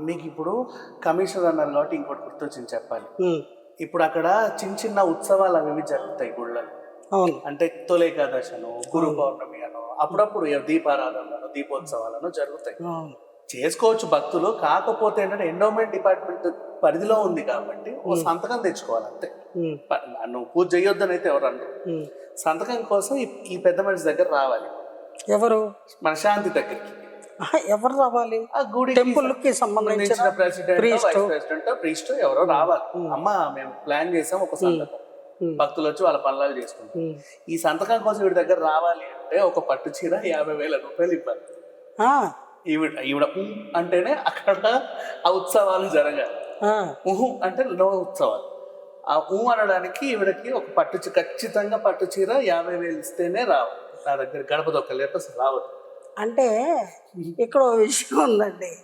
మీకు ఇప్పుడు కమిషనర్ అన్నారు కాబట్టి ఇంకోటి గుర్తొచ్చింది చెప్పాలి. ఇప్పుడు అక్కడ చిన్న చిన్న ఉత్సవాలు అవి జరుగుతాయి గుళ్ళలో అవును. అంటే తొలేకాదశను గురు పౌర్ణమి అను అప్పుడప్పుడు దీపారాధనలను దీపోత్సవాలను జరుగుతాయి. చేసుకోవచ్చు భక్తులు కాకపోతే ఏంటంటే ఎండోమెంట్ డిపార్ట్మెంట్ పరిధిలో ఉంది కాబట్టి ఓ సంతకం తెచ్చుకోవాలి అంతే. నువ్వు పూజ చేయొద్దని అయితే ఎవరు. సంతకం కోసం ఈ- పెద్ద మనిషి దగ్గర రావాలి. ఎవరు? మన శాంతి దగ్గరికి. ఎవరు రావాలి? ఆ గుడి టెంపుల్కి సంబంధించిన ప్రెసిడెంట్ ప్రీస్ట్. ఎవరో రావాలి. అమ్మ మేము ప్లాన్ చేసాం ఒక సంతకం. భక్తులు వచ్చి వాళ్ళ పనులు చేసుకుంటారు. ఈ సంతకం కోసం వీడి దగ్గర రావాలి అంటే ఒక పట్టు చీర యాభై వేల రూపాయలు ఇవ్వాలి. ఈవిడ ఈవిడ అంటేనే అక్కడ ఆ ఉత్సవాలు జరగాలి. ఊహు అంటే నో ఉత్సవాలు. ఆ ఊ అనడానికి ఈవిడకి ఒక పట్టు ఖచ్చితంగా పట్టు చీర యాభై వేలు ఇస్తేనే రావు నా దగ్గర గడప దొక్క లేక అసలు రావద్దు. అంటే ఇక్కడ విషయం ఉందండి.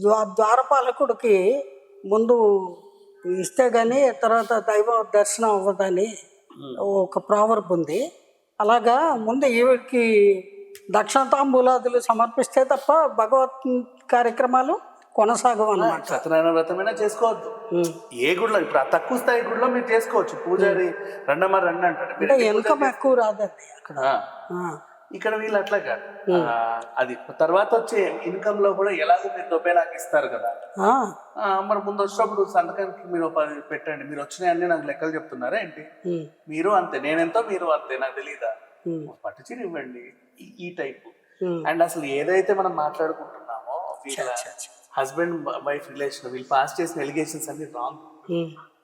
ద్వా- ద్వారపాలకుడికి ముందు ఇస్తే గానీ తర్వాత దైవ దర్శనం అవ్వదని ఒక ప్రావర్బ్ ఉంది. అలాగా ముందు ఈవిడికి దక్షిణ తాంబూలాదులు సమర్పిస్తే తప్ప భగవత్ కార్యక్రమాలు కొనసాగవు అన్నమాట సత్యనారాయణ వ్రతమైనా చేసుకోవద్దు. ఏ గుడిలో ఇప్పుడు ఆ తక్కువ స్థాయి గుడిలో మీరు చేసుకోవచ్చు. పూజారి రెండమ్మ రెండు అంటే ఇన్కమ్ ఎక్కువ రాదండి అక్కడ. ఇక్కడ వీళ్ళు అట్లా కాదు. అది తర్వాత వచ్చే ఇన్కమ్లో కూడా ఎలాగో మీరు దొబ్బే నాకు ఇస్తారు కదా. మరి ముందు వచ్చినప్పుడు సంతకానికి మీరు పెట్టండి. మీరు వచ్చినాయన్నీ నాకు లెక్కలు చెప్తున్నారా ఏంటి? మీరు అంతే. నేనెంతో మీరు అంతే నాకు తెలియదా పట్టు చీర ఇవ్వండి. ఈ- టైపు. అండ్ అసలు ఏదైతే మనం మాట్లాడుకుంటున్నామో హస్బెండ్ వైఫ్ రిలేషన్ వీళ్ళు పాస్ చేసిన ఎలిగేషన్స్ అన్ని రాంగ్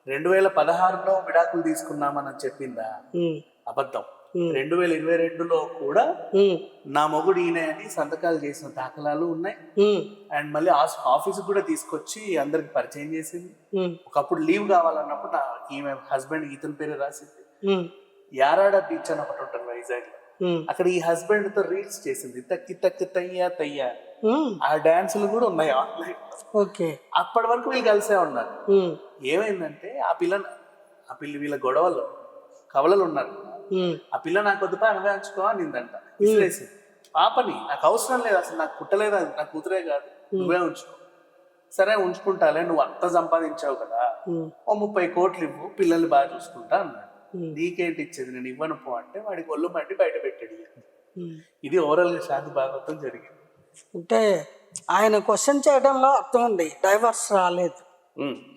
రెండు వేల పదహారులో విడాకులు తీసుకున్నామని చెప్పిందా అబద్ధం. రెండు వేల ఇరవై రెండులో కూడా నా మొగుడు ఈయన అని సంతకాలు చేసిన దాఖలాలు ఉన్నాయి. అండ్ మళ్ళీ ఆఫీస్ కూడా తీసుకొచ్చి అందరికి పరిచయం చేసింది. ఒకప్పుడు లీవ్ కావాలన్నప్పుడు నా ఈమె హస్బెండ్ ఇతని పేరు రాసింది. యారాడ బీచ్ అని ఒకటి ఉంటుంది వైజాగ్లో అక్కడ ఈ హస్బెండ్తో రీల్స్ చేసింది. తక్కి తక్కి తయ్యా. తయ్యా. ఆ డాన్సులు కూడా ఉన్నాయి ఆన్లైన్. ఓకే. అప్పటి వరకు వీళ్ళు కలిసే ఉన్నారు. ఏమైందంటే ఆ పిల్ల ఆ పిల్ల వీళ్ళ గొడవలో కవలలు ఉన్నారు. ఆ పిల్ల నాకు వద్దుపా అనుభవించుకో అనిందంట. విసిరేసి పాపని నాకు అవసరం లేదు అసలు నాకు పుట్టలేదు? అది నా కూతురే కాదు. నువ్వే ఉంచుకో. సరే ఉంచుకుంటాలే నువ్వు అంత సంపాదించావు కదా. ఓ ముప్పై కోట్లు ఇవ్వు పిల్లల్ని బాగా చూసుకుంటా అన్నాడు. నీకేంటి ఇచ్చేది నేను ఇవ్వను పో అంటే వాడికి ఒళ్ళు మండి బయట పెట్టాడు. ఇది ఓవరాల్గా శాంతి భాగవతం జరిగింది. అంటే ఆయన క్వశ్చన్ చేయడంలో అర్థం ఉంది. డైవర్స్ రాలేదు.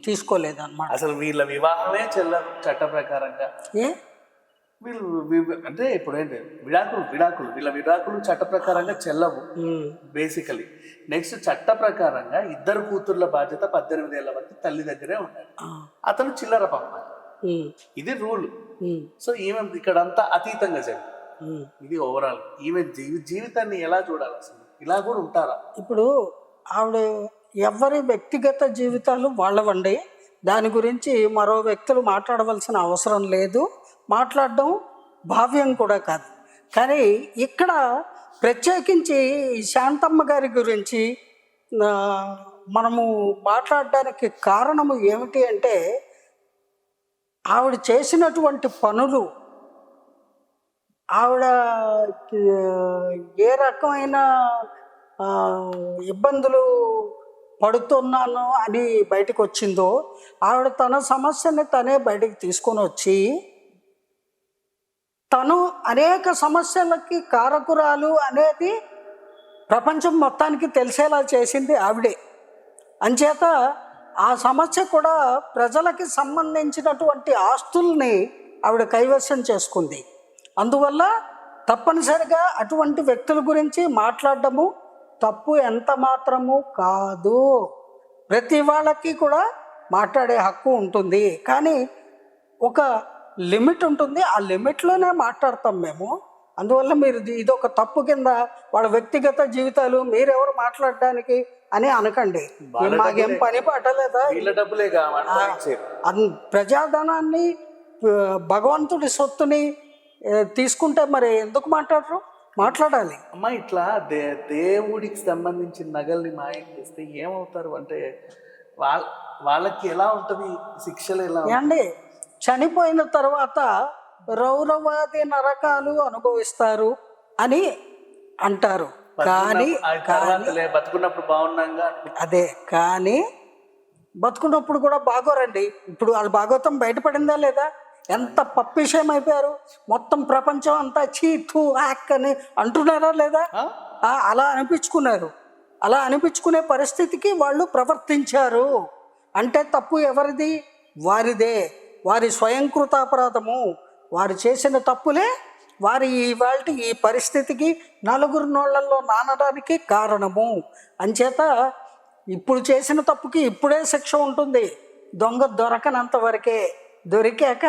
తీసుకోలేదు అనమాట అసలు వీళ్ళ వివాహమే చెల్లదు చట్ట ప్రకారంగా. ఏ? వీళ్ళు అంటే ఇప్పుడు ఏంటి విడాకులు విడాకులు వీళ్ళ విడాకులు చట్ట ప్రకారంగా చెల్లవు బేసికలీ నెక్స్ట్ చట్ట ప్రకారంగా ఇద్దరు కూతుర్ల బాధ్యత పద్దెనిమిది ఏళ్ళ వరకు తల్లి దగ్గరే ఉండాలి. అతను చిల్లర పంపాలి ఇది రూల్. సో ఈమె ఇక్కడంతా అతీతంగా జరిగింది. ఇది ఓవరాల్ ఈమె జీవి జీవితాన్ని ఎలా చూడాలి అసలు? ఇలా కూడా ఉంటారా? ఇప్పుడు ఆవిడ ఎవరి వ్యక్తిగత జీవితాలు వాళ్ళవండి. దాని గురించి మరో వ్యక్తులు మాట్లాడవలసిన అవసరం లేదు. మాట్లాడడం భావ్యం కూడా కాదు. కానీ ఇక్కడ ప్రత్యేకించి శాంతమ్మ గారి గురించి మనము మాట్లాడడానికి కారణము ఏమిటి అంటే ఆవిడ చేసినటువంటి పనులు ఆవిడ ఏ రకమైన ఇబ్బందులు పడుతున్నాను అని బయటకు వచ్చిందో ఆవిడ తన సమస్యని తనే బయటకు తీసుకొని వచ్చి తను అనేక సమస్యలకి కారకురాలు అనేది ప్రపంచం మొత్తానికి తెలిసేలా చేసింది ఆవిడే. అంచేత ఆ సమస్య కూడా ప్రజలకి సంబంధించినటువంటి ఆస్తుల్ని ఆవిడ కైవసం చేసుకుంది. అందువల్ల తప్పనిసరిగా అటువంటి వ్యక్తుల గురించి మాట్లాడడము తప్పు ఎంత మాత్రము కాదు. ప్రతి వాళ్ళకి కూడా మాట్లాడే హక్కు ఉంటుంది. కానీ ఒక లిమిట్ ఉంటుంది. ఆ లిమిట్లోనే మాట్లాడతాం మేము. అందువల్ల మీరు ఇది- ఒక తప్పు కింద వాళ్ళ వ్యక్తిగత జీవితాలు మీరెవరు మాట్లాడడానికి అని అనకండి. మాకేం. పని పట్టలేదా? ప్రజాధనాన్ని భగవంతుడి సొత్తుని తీసుకుంటే మరి ఎందుకు మాట్లాడరు? మాట్లాడాలి. అమ్మ ఇట్లా దే దేవుడికి సంబంధించిన నగల్ని మాయం చేస్తే ఏమవుతారు? అంటే వాళ్ళ వాళ్ళకి ఎలా ఉంటది? శిక్షలు ఎలా ఉంటాయి? చనిపోయిన తర్వాత రౌరవాది నరకాలు అనుభవిస్తారు అని అంటారు. కానీ బతుకున్నప్పుడు- బాగున్నాగా. అదే కానీ బతుకున్నప్పుడు కూడా బాగోరండి. ఇప్పుడు వాళ్ళ భాగవతం బయటపడిందా లేదా? ఎంత పప్పిషయం అయిపోయారు? మొత్తం ప్రపంచం అంతా చీ థూ హ్యాక్ అని అంటున్నారా లేదా? అలా అనిపించుకున్నారు. అలా అనిపించుకునే పరిస్థితికి వాళ్ళు ప్రవర్తించారు. అంటే తప్పు ఎవరిది? వారిదే. వారి స్వయంకృతాపరాధము వారు చేసిన తప్పులే వారి ఇవాళ ఈ పరిస్థితికి నలుగురు నోళ్ళలో నానడానికి కారణము. అంచేత ఇప్పుడు చేసిన తప్పుకి ఇప్పుడే శిక్ష ఉంటుంది. దొంగ దొరకనంత వరకే దొరికాక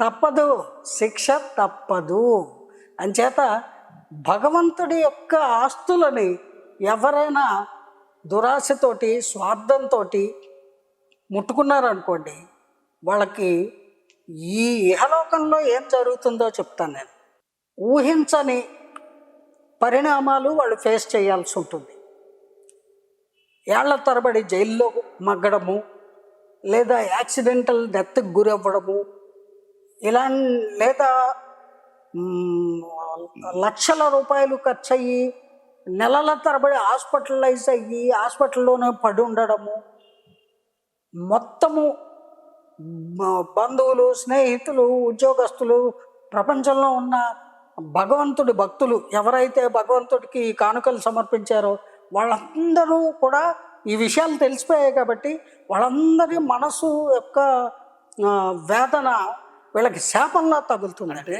తప్పదు శిక్ష తప్పదు. అంచేత భగవంతుడి యొక్క ఆస్తులని ఎవరైనా దురాశతోటి స్వార్థంతో ముట్టుకున్నారనుకోండి వాళ్ళకి ఈ ఇహలోకంలో ఏం జరుగుతుందో చెప్తాను నేను. ఊహించని పరిణామాలు వాళ్ళు ఫేస్ చేయాల్సి ఉంటుంది. ఏళ్ళ తరబడి జైల్లో మగ్గడము లేదా యాక్సిడెంటల్ డెత్కి గురవ్వడము ఇలా లేదా లక్షల రూపాయలు ఖర్చు అయ్యి నెలల తరబడి హాస్పిటలైజ్ అయ్యి హాస్పిటల్లోనే పడి ఉండడము మొత్తము బంధువులు స్నేహితులు ఉద్యోగస్తులు ప్రపంచంలో ఉన్న భగవంతుడి భక్తులు ఎవరైతే భగవంతుడికి ఈ కానుకలు సమర్పించారో వాళ్ళందరూ కూడా ఈ విషయాలు తెలిసిపోయాయి కాబట్టి వాళ్ళందరి మనసు యొక్క వేదన వీళ్ళకి శాపంలా తగులుతుంది. అంటే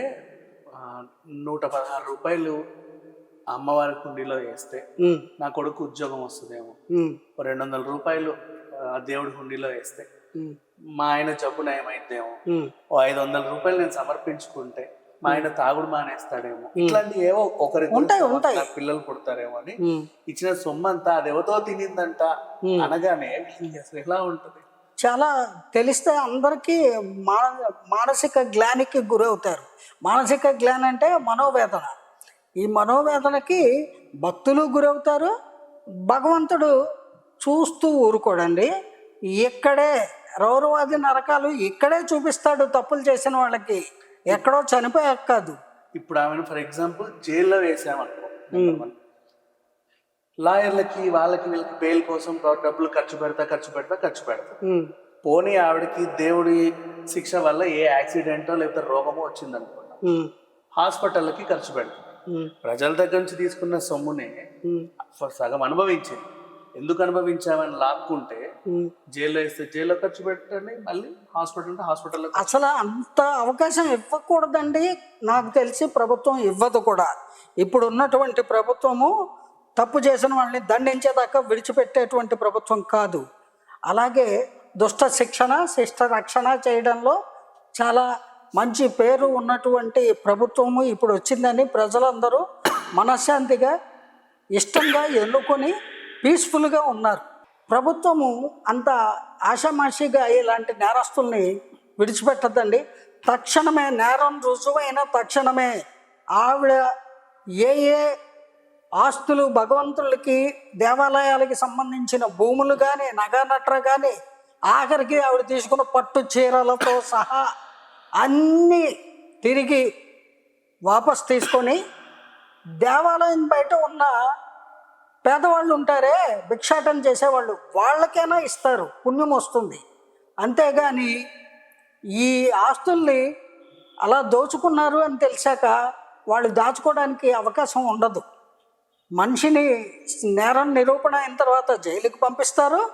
నూట పదహారు రూపాయలు అమ్మవారి కుండీలో వేస్తే నా కొడుకు ఉద్యోగం వస్తుందేమో. రెండు వందల రూపాయలు దేవుడి హుండీలో వేస్తే మా ఆయన జబ్బు నయమైద్దేమో. ఉమ్. ఓ ఐదు వందల రూపాయలు నేను సమర్పించుకుంటే మా ఆయన తాగుడు మానేస్తాడేమో. ఇట్లాంటి ఏవో ఒకరి ఉంటాయి, ఉంటాయి. పిల్లలు పుడతారేమో అని. ఇచ్చిన సొమ్ము అంతా అది ఎవతో తినిందంట అనగానే అసలు ఎలా ఉంటుంది? చాలా తెలిస్తే అందరికీ మాన మానసిక గ్లానికి గురవుతారు. మానసిక గ్లాన్ అంటే మనోవేదన. ఈ మనోవేదనకి భక్తులు గురవుతారు భగవంతుడు చూస్తూ ఊరుకోడండి. ఇక్కడే రౌరవాది నరకాలు ఇక్కడే చూపిస్తాడు తప్పులు చేసిన వాళ్ళకి. ఎక్కడో చనిపోయాక కాదు. ఇప్పుడు ఆమెను ఫర్ ఎగ్జాంపుల్ జైల్లో వేసామనుకో లాయర్లకి వాళ్ళకి వీళ్ళకి బెయిల్ కోసం డబ్బులు ఖర్చు పెడతా ఖర్చు పెడతా ఖర్చు పెడతా. ఉమ్, పోనీ ఆవిడకి దేవుడి శిక్ష వల్ల ఏ యాక్సిడెంటో లేకపోతే రోగమో వచ్చిందనుకున్నా ఉమ్, హాస్పిటల్కి ఖర్చు పెడతాం ప్రజల దగ్గర నుంచి తీసుకున్న సొమ్మునే సగం అనుభవించింది. ఎందుకు అనుభవించామని లాక్కుంటే. జైల్లో వేస్తే జైల్లో ఖర్చు పెట్టండి మళ్ళీ హాస్పిటల్ ఉంటే హాస్పిటల్లో అసలు అంత అవకాశం ఇవ్వకూడదండి. నాకు తెలిసి ప్రభుత్వం ఇవ్వదు కూడా. ఇప్పుడు ఉన్నటువంటి ప్రభుత్వము తప్పు చేసిన వాళ్ళని దండించేదాకా విడిచిపెట్టేటువంటి ప్రభుత్వం కాదు. అలాగే దుష్ట శిక్షణ శిష్ట రక్షణ చేయడంలో చాలా మంచి పేరు ఉన్నటువంటి ప్రభుత్వము ఇప్పుడు వచ్చిందని ప్రజలందరూ మనశ్శాంతిగా ఇష్టంగా ఎన్నుకొని పీస్ఫుల్గా ఉన్నారు. ప్రభుత్వము అంత ఆషామాషిగా ఇలాంటి నేరస్తుల్ని విడిచిపెట్టద్దండి తక్షణమే నేరం రుజువైన తక్షణమే ఆవిడ ఏ ఏ ఆస్తులు భగవంతులకి దేవాలయాలకి సంబంధించిన భూములు కానీ నగనట్ర కానీ ఆఖరికి ఆవిడ తీసుకున్న పట్టు చీరలతో సహా అన్నీ తిరిగి వాపస్ తీసుకొని దేవాలయం బయట ఉన్న పేదవాళ్ళు ఉంటారే భిక్షాటం చేసేవాళ్ళు వాళ్ళకైనా ఇస్తారు పుణ్యం వస్తుంది. అంతేగాని ఈ ఆస్తుల్ని అలా దోచుకున్నారు అని తెలిసాక వాళ్ళు దాచుకోవడానికి అవకాశం ఉండదు. మనిషిని నేరం నిరూపణ అయిన తర్వాత జైలుకి పంపిస్తారు.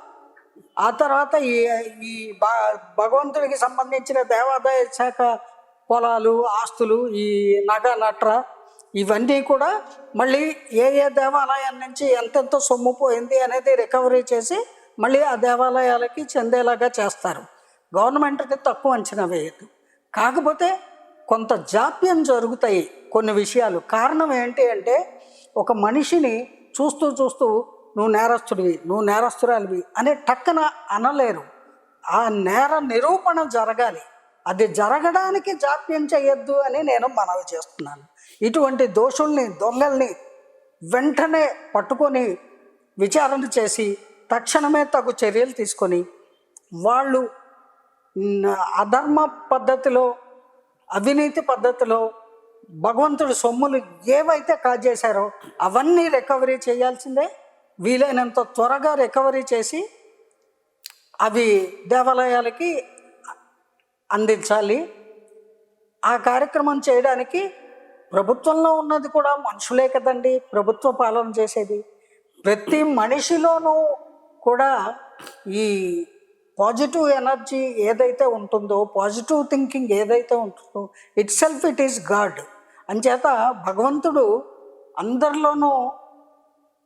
ఆ తర్వాత ఈ ఈ భ- భగవంతుడికి సంబంధించిన దేవాదాయ శాఖ పొలాలు ఆస్తులు ఈ నగ నట్ర ఇవన్నీ కూడా మళ్ళీ ఏ ఏ దేవాలయం నుంచి ఎంతెంత సొమ్ము పోయింది అనేది రికవరీ చేసి మళ్ళీ ఆ దేవాలయాలకి చెందేలాగా చేస్తారు. గవర్నమెంట్కి తక్కువ అంచనా వేయదు కాకపోతే కొంత జాప్యం జరుగుతాయి కొన్ని విషయాలు. కారణం ఏంటి అంటే ఒక మనిషిని చూస్తూ చూస్తూ నువ్వు నేరస్తుడివి నువ్వు నేరస్తురాలివి అనే టక్కన అనలేరు. ఆ నేర నిరూపణ జరగాలి. అది జరగడానికి జాప్యం చేయొద్దు అని నేను మనవి చేస్తున్నాను. ఇటువంటి దోషుల్ని దొంగల్ని వెంటనే పట్టుకొని విచారణ చేసి తక్షణమే తగు చర్యలు తీసుకొని వాళ్ళు అధర్మ పద్ధతిలో అవినీతి పద్ధతిలో భగవంతుడి సొమ్ములు ఏవైతే కాజేశారో అవన్నీ రికవరీ చేయాల్సిందే. వీలైనంత త్వరగా రికవరీ చేసి అవి దేవాలయాలకి అందించాలి. ఆ కార్యక్రమం చేయడానికి ప్రభుత్వంలో ఉన్నది కూడా మనుషులే కదండి. ప్రభుత్వ పాలన చేసేది. ప్రతి మనిషిలోనూ కూడా ఈ పాజిటివ్ ఎనర్జీ ఏదైతే ఉంటుందో పాజిటివ్ థింకింగ్ ఏదైతే ఉంటుందో itself it is God. అంచేత భగవంతుడు అందరిలోనూ